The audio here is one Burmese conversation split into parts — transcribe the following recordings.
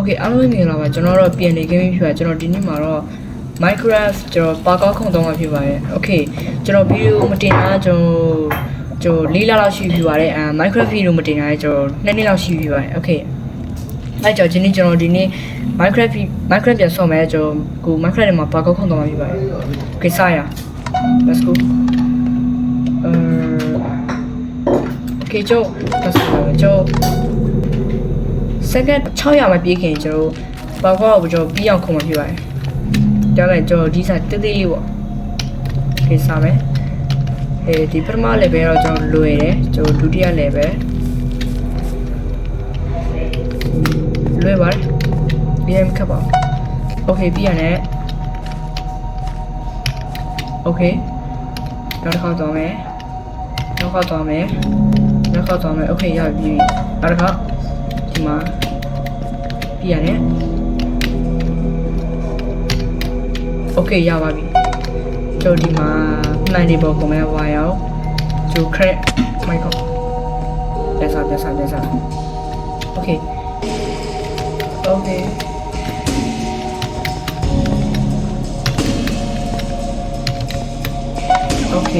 Okay အားလုံးမင်္ဂလာပါကျွန်တော်တော့ပြန်နေခဲ့ပြီဖြစ်ပါကျွန်တော်ဒီနေ့မှာတော့ Minecraft ကျွန်တော်ပါကောက်ခုံတောင်းမှာဖြစ်ပါတယ် Okay ကျွန်တော်ဗီဒီယိုမတင်တာကျွန်တော်ကျွန်တော်၄လလောက်ရှိပြီပါတယ်အဲ Minecraft ဗီဒီယိုမတင်တာလည်းကျွန်တော်၂နှစ်လောက်ရှိပြီပါတယ် Okay အဲ့ကြောင့်ဒီနေ့ကျွန်တော်ဒီနေ့ Minecraft Minecraft ပြန်ဆော့မယ်ကျွန်တော်ကို Minecraft ထဲမှာပါကောက်ခုံတောင်းမှာဖြစ်ပါတယ် Okay စရ Let's go အဲ Okay ကျွန်တော်ကျွန်တော် စက္ကန့်600မပြေးခင်ကျွန်တော်ဘောက်ကောက်ကိုကျွန်တော်ပြီးအောင်ခုံမှာဖြစ်ပါတယ်။ဒါမဲ့ကျွန်တော်ဒီစားတေးသေးလေးပေါ့။ခေစားမယ်။အဲဒီပထမ level တော့ကျွန်တော်လွယ်တယ်။ကျွန်တော်ဒုတိယ level လွယ်ပါတယ်။ပြီးရင်ခက်ပါ။ Okay ပြီးရတယ်။ Okay နောက်တစ်ခါတော့မယ်။နောက်တစ်ခါတော့မယ်။နောက်တစ်ခါတော့မယ်။ Okay ရပြီ။နောက်တစ်ခါ ဒီမှာပြရတယ်โอเคရပါပြီကျွန်တော်ဒီမှာမှန်နေပေါ်ကွန်မန့်ဝါရောက်ကျိုခရက်မိုက်ကောပြန်စားပြန်စားပြန်စားโอเคโอเคโอเค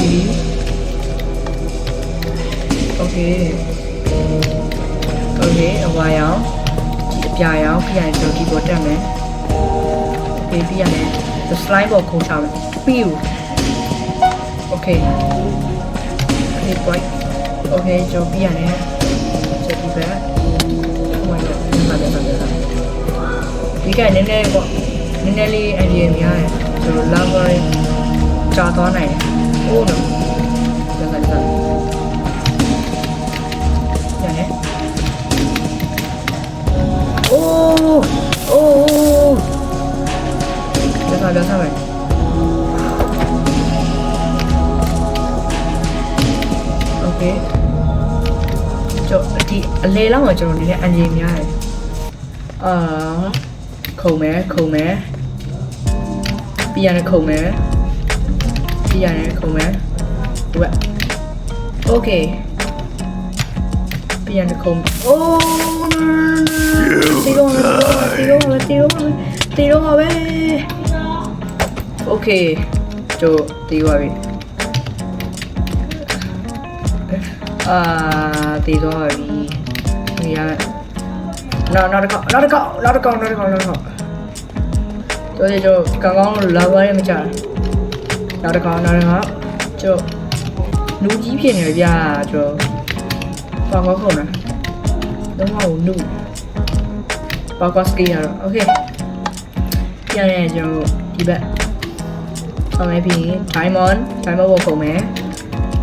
ဒီ Okay ဟုတ်တယ်အဝါရောင်အပြာရောင်ခရိုင်ဆိုဒီပေါ်တက်မယ်ပေးပြရမယ် the slide ပေါ်ခုံချမယ်ပြီးဘူး Okay Okay boy Okay ကျော်ပြရတယ်ချက်ဒီပဲဟိုမှာပါတယ်ပါတယ်ဒီကနည်းနည်းပေါ့နည်းနည်းလေးအရင်များတယ်ဆိုတော့ library ကြာသွားနိုင်တယ်ဟုတ်နော် အလေလောက်မှာကျွန်တော်ဒီနေ့အန်ဂျင်များတယ်အာခုံမယ်ခုံမယ်ပြီးရတယ်ခုံမယ်ပြီးရတယ်ခုံမယ်ဒီဘက်โอเคပြီးရတယ်ခုံโอ้ တီတော့တီတော့တီတော့တီတော့ပဲโอเคကျိုးတီပါပြီအာတီတော့ပြီ ဒီရနောက်နောက်တစ်ခေါက်နောက်တစ်ခေါက်နောက်တစ်ခေါက်နောက်တစ်ခေါက်နောက်တစ်ခေါက်တို့ကျိုးကောင်းကောင်းလာပါရမကြနောက်တစ်ခေါက်နောက်တစ်ခေါက်ကျိုးနူကြီးဖြစ်နေပြီဗျာကျိုးပါကောခုံးလားတော့မဟုတ်နူ ပေါကော့စကီရတော့โอเคပြရတဲ့ကျွန်တော်ဒီဘက်ဆောင်မယ်ပြီး diamond diamond ဘောပုံမယ်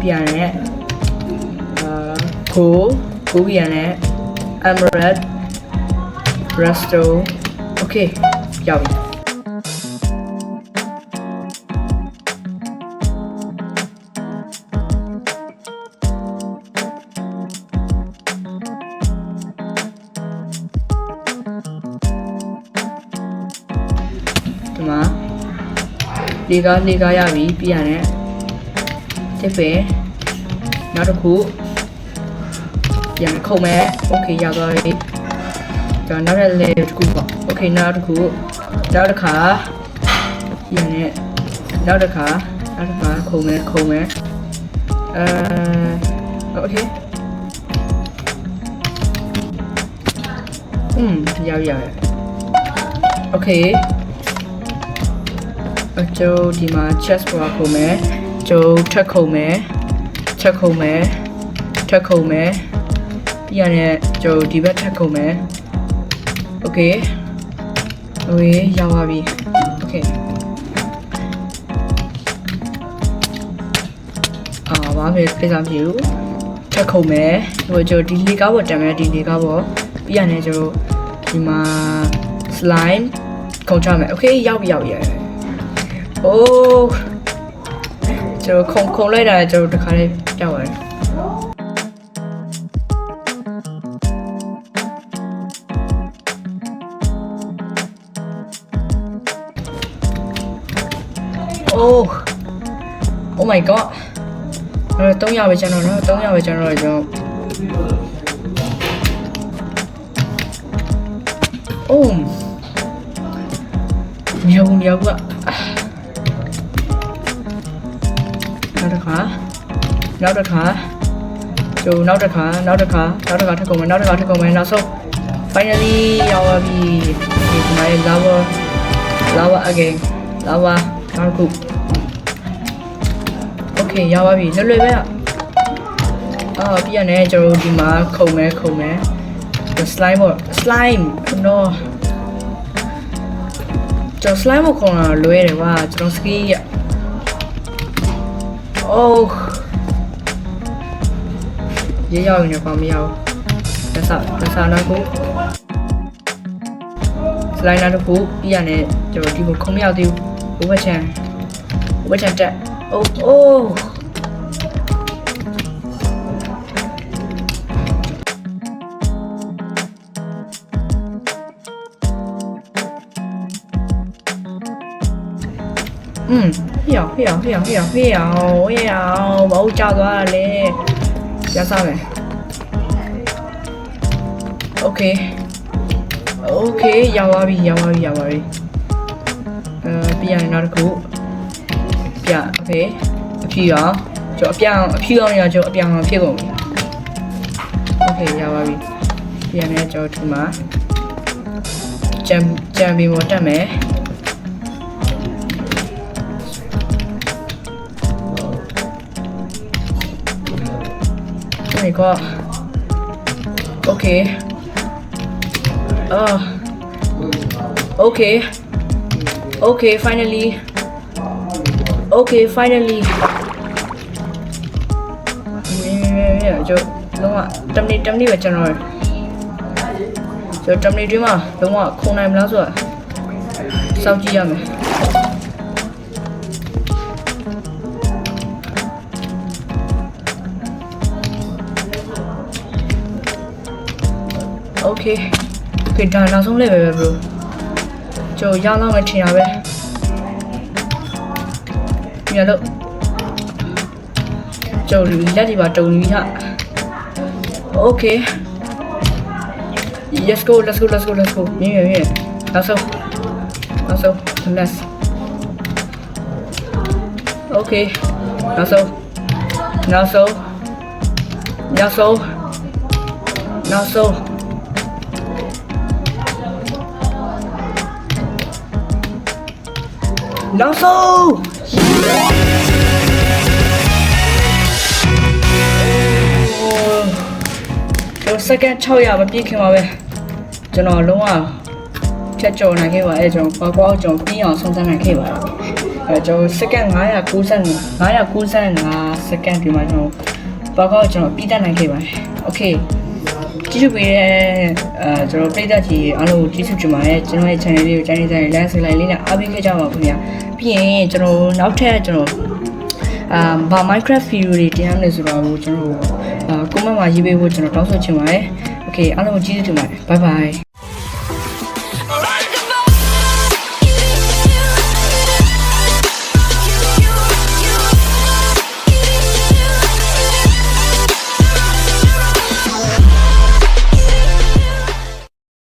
ပြရတဲ့အာကိုကိုပြရ Emirate Resto Okay ရောက်ပြီဒီမှာလေကားလေကားရပြီပြရတယ်တစ်ပဲနောက်တစ်ခု ပြန်ခုံမဲ့ okay ရသွားပြီကျွန်တော်နောက်ထပ် level တစ်ခုပေါ့ okay နောက်တစ်ခုနောက်တစ်ခါရင်းနဲ့နောက်တစ်ခါနောက်တစ်ခါခုံမဲ့ခုံမဲ့အဲ okay อืมရောက်ရတယ် okay အကျိုးဒီမှာ chess ပေါ်ခုံမယ်ကျိုးထက်ခုံမယ်ချက်ခုံမယ်ထက်ခုံမယ် ပြီးရတယ်ကျိုးဒီဘက်ထက်ခုံမယ်โอเคโอเคရောက်ပါပြီโอเคအာဘာဖြစ်ပြစားဖြစ်လို့ထက်ခုံမယ်ဟိုကျိုးဒီလေကားပေါ်တက်မယ်ဒီလေကားပေါ်ပြီးရတယ်ကျိုးဒီမှာ slime ခုံချမယ်โอเคရောက်ပြီရောက်ပြီရောက်ပြီ โอ้ကျွန်တော်ခုံခုံလိုက်တာကျွန်တော်တခါလေးကြောက်ပါတယ် ကနောက်တစ်ခါနောက်တစ်ခါကျိုးနောက်တစ်ခါနောက်တစ်ခါနောက်တစ်ခါထပ်ကုန်မယ်နောက်တစ်ခါထပ်ကုန်မယ်နောက်ဆုံး finally ရောက်ပါပြီဒီမှာ lava lava again lava နောက်တစ်ခု okay ရောက်ပါပြီလွယ်လွယ်ပဲอ่ะအာပြရတယ်ကျွန်တော်တို့ဒီမှာခုံမဲခုံမဲ the slime ပေါ့ slime no ကျွန်တော် slime ကိုခုံတာလွယ်တယ်ကွာကျွန်တော် ski ရ oh ရေရောက်ရင်တော့မရောက်လက်စားလက်စားနောက်ခု slime နောက်တစ်ခုပြရတယ်ကျွန်တော်ဒီကိုခုံမရောက်သေးဘူး ဘဝချန်ဘဝချန်တက် oh oh อืมဟေ့အောင်ဟေ့အောင်ဟေ့အောင်ဟေ့အောင် ပါပြီရောက်ပါပြီရောက်ပါပြီအဲပြရရင်နောက်တစ်ခုပြโอเคအဖြူအောင်ကျွန်တော်အပြောင်အဖြူအောင်ရကျွန်တော်အပြောင်အောင်ဖြစ်ကုန်ပြီโอเคရောက်ပါပြီပြရရင်ကျွန်တော်ဒီမှာကြံကြံပြီးတော့တက်မယ် Oh my god. Okay. Uh. Okay. Okay, finally. Okay, finally. မင်း မင်းမင်းကျွန်တော်လုံးဝတမနီတမနီပဲကျွန်တော်ကျွန်တော်တမနီတွင်းမှာလုံးဝခုံနိုင်မလားဆိုတာစောင့်ကြည့်ရမယ် โอเคโอเคဒါနောက်ဆုံးလေးပဲပဲ bro ကျွန်တော်ရအောင်မထင်ရပဲညလို့ကျွန်တော်လက်ဒီပါတုံပြီးဟာ Okay Let's go let's go let's go let's go မြင်မြင်မြင်နောက်ဆုံးနောက်ဆုံး let's Okay နောက်ဆုံးနောက်ဆုံးနောက် နောက်ဆုံးတော့ second 600မပြည့်ခင်ပါပဲကျွန်တော်လုံးဝဖြတ်ကျော်နိုင်ခဲ့ပါအဲကျွန်တော်ဘာကွာကျွန်တော်ပြင်းအောင်ဆုံးသတ်နိုင်ခဲ့ပါတယ်အဲကျွန်တော် second 990 995 second ဒီမှာကျွန်တော်ဘာကွာကျွန်တော်ပြည့်တတ်နိုင်ခဲ့ပါတယ် okay ကြည့်ရှုပေးတဲ့အဲကျွန်တော်ပြည်သက်ကြီးအားလုံးကိုကျေးဇူးတင်ပါတယ်ကျွန်တော်ရဲ့ channel လေးကိုကြိုက်နေကြရင် like လိုက်လေးနဲ့အားပေးခဲ့ကြပါခင်ဗျာပြီးရင်ကျွန်တော်နောက်ထပ်ကျွန်တော်အာဘာ Minecraft video တွေတင်ရမယ်ဆိုတော့ကိုကျွန်တော်အာ comment မှာရေးပေးဖို့ကျွန်တော်တောင်းဆိုချင်ပါတယ် Okay အားလုံးကိုကျေးဇူးတင်ပါတယ် bye bye